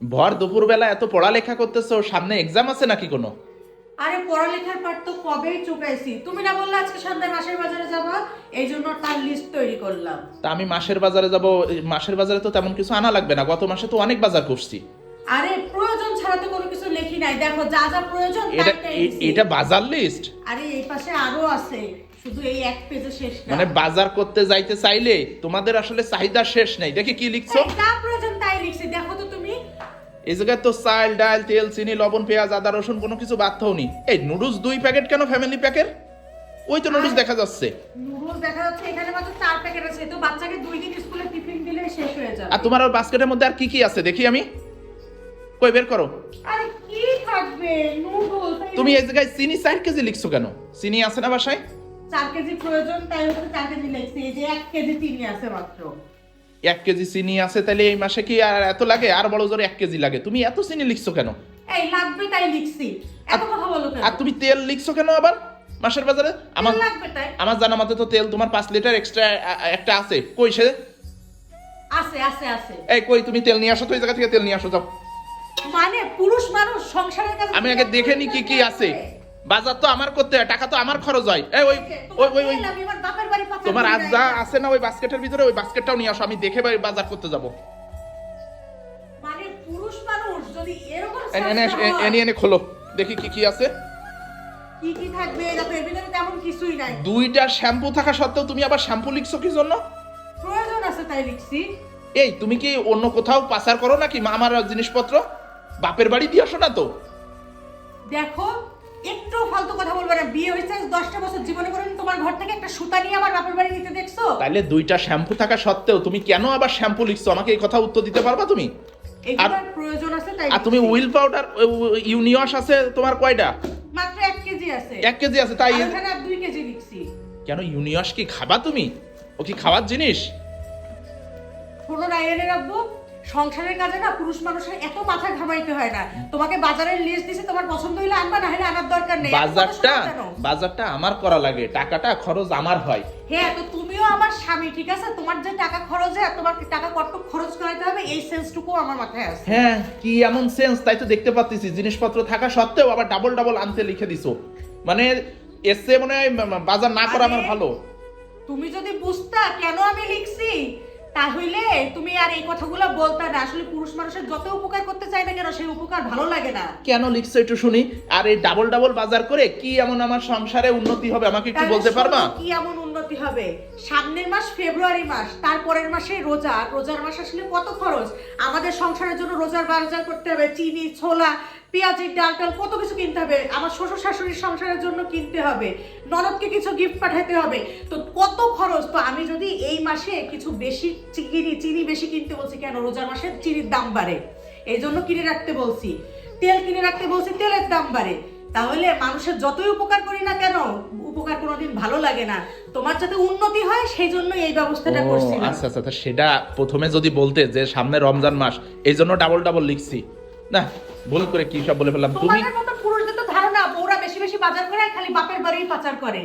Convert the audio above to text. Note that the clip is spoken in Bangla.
ভর দুপুরবেলা এত পড়ালেখা করতেছো সামনে এক্সাম আছে নাকি কোনো? আরে পড়ালেখার পাঠ তো কবেই চুকাইছি। তুমি না বললে আজকে সন্ধ্যায় মাসের বাজারে যাবা এই জন্য তার লিস্ট তৈরি করলাম। তা আমি মাসের বাজারে যাব মাসের বাজারে তো তেমন কিছু আনা লাগবে না গত মাসে তো অনেক বাজার করছি। আরে প্রয়োজন ছাড়া তো কোনো কিছু লেখি নাই। দেখো যা যা প্রয়োজন এটা। এটা বাজার লিস্ট আরে এই পাশে আরও আছে শুধু এই এক পেজে শেষ না। মানে বাজার করতে যাইতে চাইলে তোমাদের আসলে চাহিদা শেষ নেই। দেখি কি লিখছো? যা প্রয়োজন এই জায়গায় তো চাল ডাল তেল চিনি লবণ পেঁয়াজ আদা রসুন কোনো কিছু বাদ হওনি এই নুডলস দুই প্যাকেট কেন ফ্যামিলি প্যাকেট ওই তো নুডলস দেখা যাচ্ছে। নুডলস দেখা যাচ্ছে এখানে মাত্র চার প্যাকেট আছে। তো বাচ্চাকে দুই দিন স্কুলে টিফিন দিলে শেষ হয়ে যাবে। আর তোমার ওর বাস্কেটের মধ্যে আর কি কি আছে? দেখি আমি। কই বের করো। আরে কি থাকবে? নুডলস তুমি এই জায়গায় চিনি চার কেজি লিখছো কেন? চিনি আছে না বাসায়? চার কেজি প্রয়োজন তাই হচ্ছে চার কেজি লিখছি। এই যে এক কেজি চিনি আছে মাত্র। এক কেজি চিনি আছে তাহলে এই মাসে কি আর এত লাগে? আর বড় জোরে এক কেজি লাগে। তুমি এত চিনি লিখছো কেন? এই লাগবে তাই লিখছি। এত কথা বলো কেন? আর তুমি তেল লিখছো কেন আবার মাসের বাজারে? আমার আমার জানা মতে তো তেল তোমার পাঁচ লিটার এক্সট্রা একটা আছে। কই সে? আছে আছে আছে। এই কই তুমি তেল নিয়ে আসো তো এই জায়গা থেকে তেল নিয়ে আসো যাও। মানে পুরুষ মানুষ সংসারের কাছে আমি আগে দেখে নি কি কি আছে। বাজার তো আমার করতে হয় টাকা তো আমার খরচ হয়। এই ওই ওই ওই তোমার আজ যা আছে না ওই বাস্কেটের ভিতরে? ওই বাস্কেটটাও নিয়ে আসো আমি দেখে বাজার করতে যাব। মানে পুরুষ মানুষ যদি এরকম এনে এনে চেষ্টা এ- এনে এনে খোলো। দেখি কি কি আছে। কি কি থাকবে? দেখো এর ভিতরে তেমন কিছুই নাই। দুইটা শ্যাম্পু থাকা সত্ত্বেও তুমি আবার শ্যাম্পু লিখছো কি জন্য? প্রয়োজন আছে তাই লিখছি। এই তুমি কি অন্য কোথাও পাচার করো নাকি? মা আমার জিনিসপত্র? বাপের বাড়ি দিয়ে আসো না তো? দেখো ফালতু কথা বলবে না। বিয়ে হয়েছে দশটা বছর জীবনে করেন তোমার ঘর থেকে একটা সুতা নিয়ে আমার বাপের বাড়ি নিতে দেখছ? তাইলে দুইটা শ্যাম্পু থাকা সত্ত্বেও তুমি কেন আবার শ্যাম্পু লিখছো? আমাকে এই কথা উত্তর দিতে পারবা তুমি? এগুলোর প্রয়োজন আছে তাই আর তুমি উইল পাউডার ইউনিয়স আছে তোমার কয়টা? মাত্র এক কেজি আছে। এক কেজি আছে তাই ওখানে আর দুই কেজি লিখছি। কেন ইউনিয়স কি খাবা তুমি? ও কি খাওয়ার জিনিস? কোনো রায়নে রাখব সংসারের কাজে না পুরুষ মানুষের এত মাথা ঘামাইতে হয় না। তোমাকে বাজারের লিস্ট দিছে তোমার পছন্দ হইলে আনবা না হলে আনার দরকার নেই। বাজারটা বাজারটা আমার করা লাগে টাকাটা খরচ আমার হয়। হ্যাঁ তো তুমিও আমার স্বামী ঠিক আছে? তোমার যে টাকা খরচ হয় তোমার টাকা কত খরচ করাইতে হবে এই সেন্সটুকু আমার মাথায় আছে। হ্যাঁ কি এমন সেন্স তাই তো দেখতে পাচ্ছি জিনিসপত্র থাকা সত্ত্বেও আবার ডাবল ডাবল আনতে লিখে দিছো। মানে এসে মনে হয় বাজার না করা আমার ভালো। তুমি যদি বুঝতা কেন আমি লিখছি? তাহলে তুমি আর এই কথাগুলো বলতা না। আসলে পুরুষ মানুষের যত উপকার করতে চায় না কেন সেই উপকার ভালো লাগে না। কেন লিখছো একটু শুনি? আর এই ডাবল ডাবল বাজার করে কি এমন আমার সংসারে উন্নতি হবে আমাকে একটু বলতে পারবা? কি এমন উন্নতি হবে। সামনের মাস ফেব্রুয়ারি মাস, তারপরের মাসে রোজা। রোজার মাস আসলে কত খরচ? আমাদের সংসারের জন্য রোজার বাজার করতে হবে, চিনি, ছোলা, পেঁয়াজের ডাল টাল, কত কিছু কিনতে হবে। আমার শ্বশুর শাশুড়ির সংসারের জন্য কিনতে হবে। ননদকে কিছু গিফট পাঠাতে হবে। তো কত খরচ? তো আমি যদি এই মাসে কিছু বেশি চি- কিনি চিনি বেশি কিনতে বলছি কেন? রোজার মাসে চিনির দাম বাড়ে। এই জন্য কিনে রাখতে বলছি। তেল কিনে রাখতে বলছি, তেলের দাম বাড়ে। তাহলে মানুষের যতই উপকার করি না কেন উপকার কোনোদিন ভালো লাগে না। তোমার যাতে উন্নতি হয় সেই জন্য এই ব্যবস্থাটা করছি আচ্ছা আচ্ছা তা সেটা প্রথমে যদি বলতে যে সামনে রমজান মাস এই জন্য ডাবল ডাবল লিখছি। না ভুল করে কি সব বলে ফেললাম? তুমি পুরুষদের তো ধারণা বউরা বেশি বেশি বাজার করে খালি বাপের বাড়ি পাচার করে।